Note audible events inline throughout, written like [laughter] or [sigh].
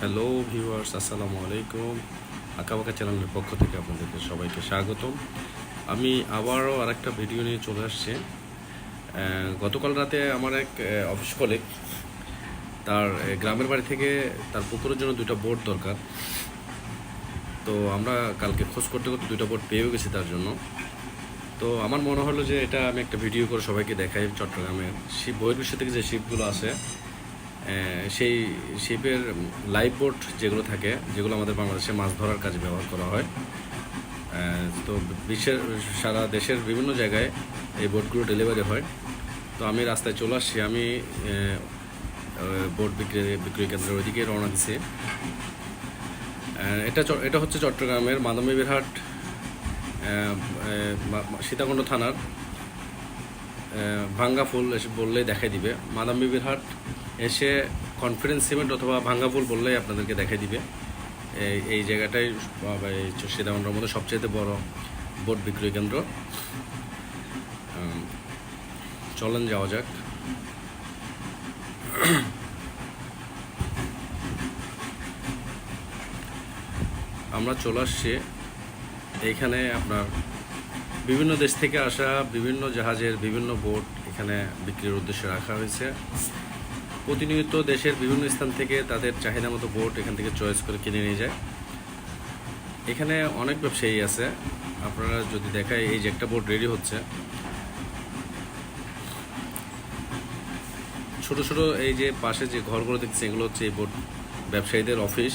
Hello viewers আসসালামু আলাইকুম। আঁকাবাঁকা চ্যানেলের পক্ষ থেকে আপনাদেরকে সবাইকে স্বাগতম। আমি আবারও আরেকটা ভিডিও নিয়ে চলে আসছি। গতকাল রাতে আমার এক অফিস কলিগ তার গ্রামের বাড়ি থেকে তার পুকুরের জন্য দুটো বোট দরকার। তো আমরা কালকে খোঁজ করতে করতে দুটো বোট পেয়েও গেছি তার জন্য। তো আমার মনে হলো যে এটা আমি একটা ভিডিও করে সবাইকে দেখাই চট্টগ্রামের শিব বহির্বিশ্ব থেকে যে শিপগুলো আছে সেই শিপের লাইফ বোট যেগুলো থাকে, যেগুলো আমাদের বাংলাদেশে মাছ ধরার কাজে ব্যবহার করা হয়। তো বিশ্বের সারা দেশের বিভিন্ন জায়গায় এই বোটগুলো ডেলিভারি হয়। তো আমি রাস্তায় চলে আসছি, আমি বোট বিক্রি, বিক্রয় কেন্দ্রের ওইদিকে রওনা দিছি। এটা এটা হচ্ছে চট্টগ্রামের মাদমীবিরহাট সীতাকুণ্ড থানার ভাঙ্গা ফুল এসে বললেই দেখাই দিবে। মাদাম বিবির হাট এসে কনফিডেন্স সিমেন্ট অথবা ভাঙ্গা ফুল বললেই আপনাদেরকে দেখাই দিবে। এই এই জায়গাটাই সীতাকুণ্ডের মধ্যে সবচেয়ে বড় বোট বিক্রয় কেন্দ্র। চলেন যাওয়া যাক। আমরা চলে আসছি। এইখানে আপনার বিভিন্ন দেশ থেকে আসা বিভিন্ন জাহাজের বিভিন্ন বোট এখানে বিক্রির উদ্দেশ্যে রাখা হয়েছে। প্রতিনিয়ত দেশের বিভিন্ন স্থান থেকে তাদের চাহিদা মতো বোট এখান থেকে চয়েস করে কিনে নিয়ে যায়। এখানে অনেক ব্যবসায়ী আছে। আপনারা যদি দেখায় এই যে একটা বোট রেডি হচ্ছে। ছোট ছোট এই যে পাশে যে ঘরগুলো দেখছি এগুলো হচ্ছে এই বোট ব্যবসায়ীদের অফিস।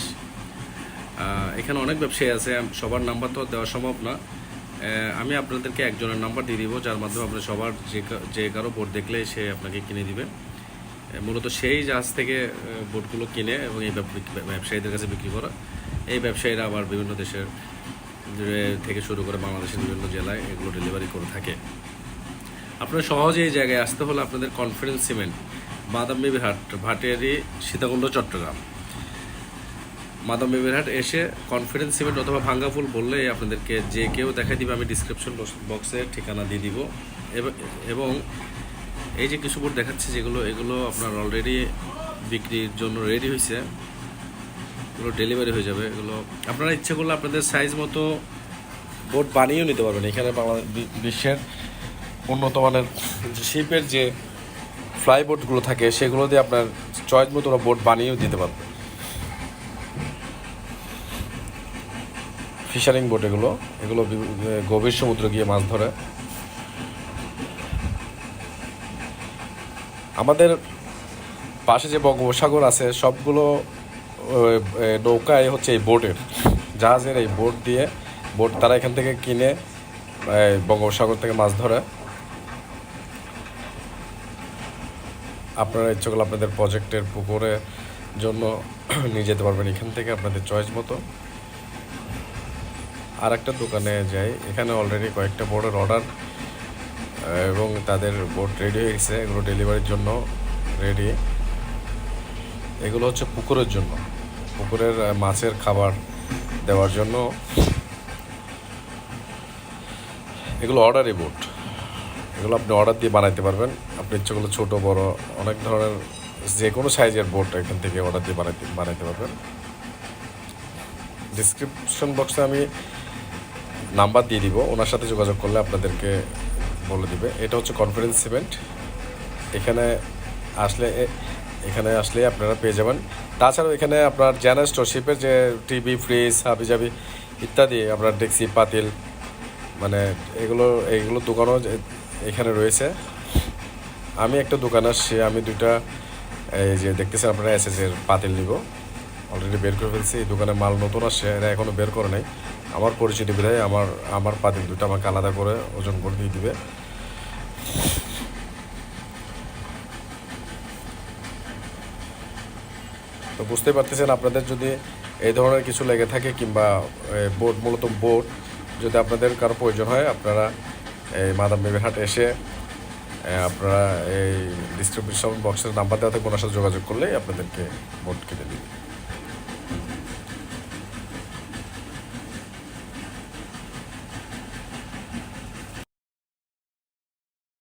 এখানে অনেক ব্যবসায়ী আছে। সবার নাম্বার তো দেওয়া সম্ভব না। আমি আপনাদেরকে একজনের নাম্বার দিয়ে দিব, যার মাধ্যমে আপনার সবার যে যে কারও বোট দেখলে সে আপনাকে কিনে দিবে। মূলত সেই জাহাজ থেকে বোটগুলো কিনে এবং এই ব্যবসায়ীদের কাছে বিক্রি করা। এই ব্যবসায়ীরা আবার বিভিন্ন দেশের থেকে শুরু করে বাংলাদেশের বিভিন্ন জেলায় এগুলো ডেলিভারি করে থাকে। আপনারা সহজে এই জায়গায় আসতে হলে আপনাদের কনফিডেন্স সিমেন্ট বাদাম হাট ভাটিয়ারি, সীতাকুণ্ড, চট্টগ্রাম। মাদাম বেবিরহাট এসে কনফিডেন্স সিমেন্ট অথবা ভাঙ্গা ফুল বললেই আপনাদেরকে যে কেউ দেখাই দিবে, আমি ডিসক্রিপশন বক্সে ঠিকানা দিয়ে দিব। এবং- এই যে কিছু বোর্ড দেখাচ্ছে যেগুলো, এগুলো আপনার অলরেডি বিক্রির জন্য রেডি হয়েছে এগুলো ডেলিভারি হয়ে যাবে। এগুলো আপনারা ইচ্ছে করলে আপনাদের সাইজ মতো বোর্ড বানিয়েও নিতে পারবেন। এখানে বাংলাদেশ বিশ্বের উন্নত মানের শিপের যে ফ্লাই বোটগুলো থাকে, সেগুলো দিয়ে আপনার চয়েস মতো ওরা বোট বানিয়েও দিতে পারবে। ফিশারিং বোট এগুলো। এগুলো গভীর সমুদ্রে গিয়ে মাছ ধরে। আমাদের পাশে যে বঙ্গোপসাগর আছে, সবগুলো নৌকায় হচ্ছে এই বোটের। জাহাজের এই বোট দিয়ে, বোট তারা এখান থেকে কিনে বঙ্গোপসাগর থেকে মাছ ধরে। আপনারা ইচ্ছে করলে আপনাদের প্রজেক্টের পুকুরের জন্য [clears throat] নিয়ে যেতে পারবেন এখান থেকে আপনাদের চয়েস মতো। আর একটা দোকানে যাই, এখানে অলরেডি কয়েকটা বোর্ডের অর্ডার এবং তাদের বোর্ড রেডি হয়ে গেছে, এগুলো ডেলিভারির জন্য রেডি এগুলো হচ্ছে পুকুরের জন্য, পুকুরের মাছের খাবার দেওয়ার জন্য। এগুলো অর্ডারই বোট এগুলো আপনি অর্ডার দিয়ে বানাইতে পারবেন, আপনি ইচ্ছে করলে ছোটো, বড়, অনেক ধরনের যে কোনো সাইজের বোট এখান থেকে অর্ডার দিয়ে বানাইতে বানাইতে পারবেন। ডিসক্রিপশন বক্সে আমি নাম্বার দিয়ে দিব। ওনার সাথে যোগাযোগ করলে আপনাদেরকে বলে দিবে। এটা হচ্ছে কনফারেন্স ইভেন্ট এখানে আসলে এখানে আসলে আপনারা পেয়ে যাবেন। তাছাড়াও এখানে আপনার জেনারেল স্টোরশিপের যে টিভি ফ্রিজ হাবি হাবিজাবি ইত্যাদি, আপনার ডেক্সি পাতিল মানে এগুলো এইগুলো দোকানও এখানে রয়েছে। আমি একটা দোকান আসছি, আমি দুইটা, এই যে দেখতেছেন আপনারা এসএসের পাতিল নিব। অলরেডি বের করে ফেলছি, এই দোকানে মাল নতুন আসছে, এরা এখনও বের করে নাই। আমার পরিচিতি বিধায় আমার আমার পাতিল দুটো আমাকে আলাদা করে ওজন করে দিয়ে দিবে। তো বুঝতে পারতেছেন, আপনাদের যদি এই ধরনের কিছু লেগে থাকে কিংবা বোট, মূলত বোট, যদি আপনাদের কারও প্রয়োজন হয়, আপনারা এই মাদাম বেবির হাট এসে আপনারা এই ডিসক্রিপশন বক্সের নাম্বার দেওয়া থাকবে ওনার সাথে যোগাযোগ করলেই আপনাদেরকে বোট কিনে দিবে।